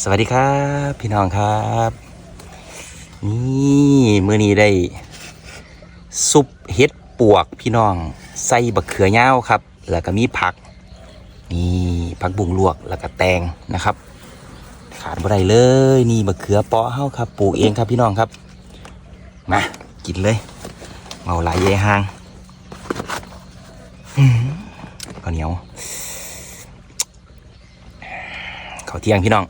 สวัสดีครับ พี่น้องครับ นี่มื้อนี้ได้ ซุปเห็ดปวกพี่น้อง ใส่บักเขือเน่าวครับ แล้วก็มีผัก นี่ผักบุ้งลวกแล้วก็แตงนะครับ ขาดบ่ได้เลยนี่บักเขือเปาะเฮาครับปลูกเองครับพี่น้องครับ มากินเลยเมาหลายเยหางอื้อหือข้าวเหนียวข้าวเที่ยงพี่น้อง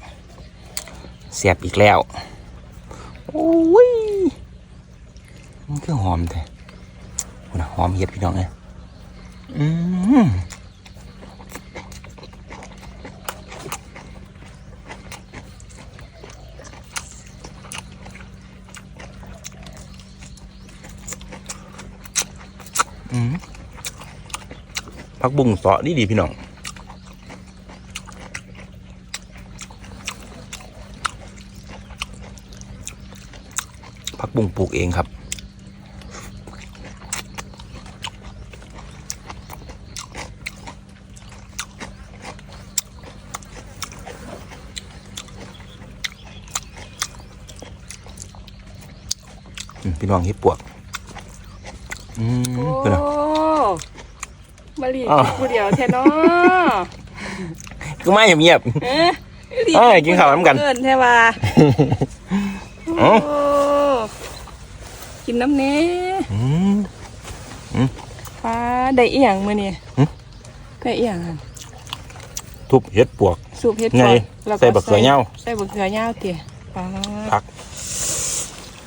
เสียบอีกแล้ว โอ้ย มันคือหอมแท้โอ้นหอมเห็ดพี่น้องเลยอืมอืมผักบุ้งเสาะดีดีพี่น้อง ผักบุ้งปลูกเองครับอืมพี่น้องเห็ดปวก อืมโอ้เป็นไงมาลีอ้าวผู้เดียวแท้เนาะก็ไม่เงียบ เอ๊ะเอ้ยกินข้าวน้ำกันเอินแท้ว่าเอ้าโอ้ กินน้ำเน้ๆอืมฟ้าได้อีหยังมื้อนี้หึได้อีหยังหั่นทุบเห็ดปวกสูบเฮ็ดไงก่อนแล้วก็ใส่บักเขือเหย้าใส่บักเขือเหย้าเติฟ้าผัก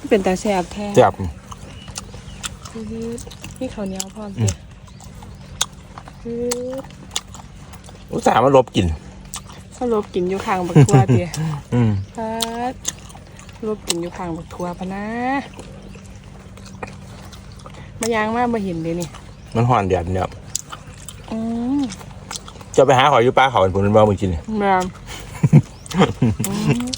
เป็นตาแซ่บแท้แซ่บอื้อนี่ข้าวเหนียวพร้อมเติอื้ออุตส่าห์มาลบกินเขาลบกินอยู่ข้างบักทั่วเติอืม ฟ้าลบกินอยู่ข้างบักทั่วพะนะ มายางมาบ่เห็นเลยนี่มันห่อนแดดเนี่ยอืมจะไปหาหอยอยู่ป้าเขาเป็นผลเป็นบ้ามึงกินเนี่ยแม่อืม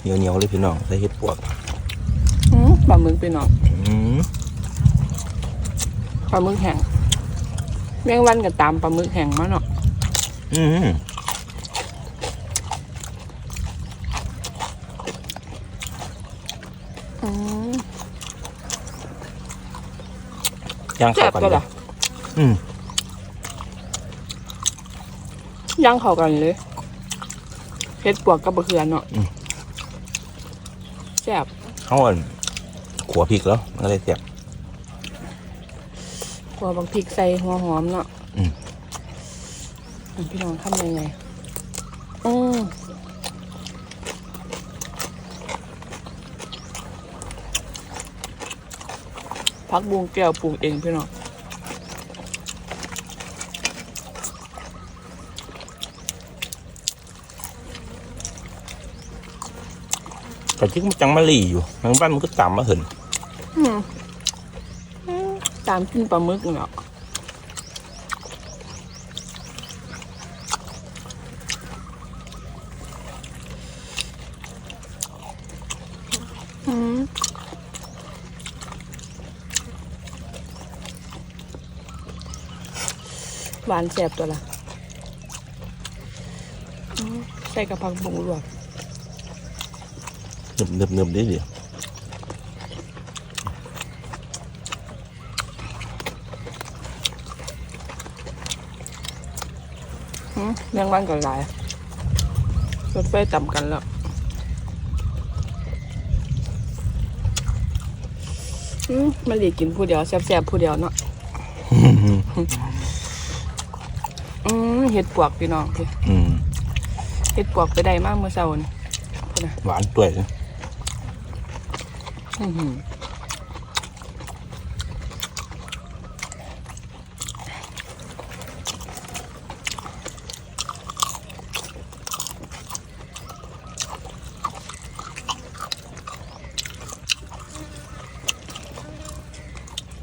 เหนียวเหนียวๆเลยพี่น้องใส่เห็ดปวกอืมปลาหมึกไปหน่อยอืมปลาหมึกแห้งแมงวันกับตามปลาหมึกแห้งมาเนาะ อืมอืมย่างแซ่เข้าบกันก็เลล่ะยอืมย่างเข้ากันเลยเฮ็ดปวกกับบะเขือเนาะแซ่บเขาอ่อนขัวพริกแล้วมันก็เลยแซ่บกว่าบางพริกใส่หัวหอมเนาะอืมอืม พี่น้องทำยังไงอืมพักบุงแก้วปลูกเองพี่น้องแต่ที่มันจังมะลีอยู่ทางบ้านมันก็ต่ำมาเหินอืมอืมตามกินปลาหมึกเนาะ หวานแสบตัวละอืมใส่กระเพราบุงลวกเนึบเนึบเนึบได้เดียวอืมแมงวันก็หลายรถไฟต่ำกันแล้วอืมมาหลีกินผู้เดียวแซ่บๆผู้เดียวเนาะอื มเห็ดปวกพี่น้องพี่อืมเห็ดปวกไปได้มากเมื่อเช้านี่พูดนะหวานด้วยนะอื้อหือ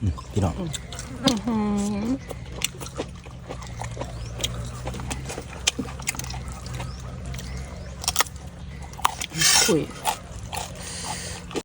อืมพี่น้อง อื้อหือ คุย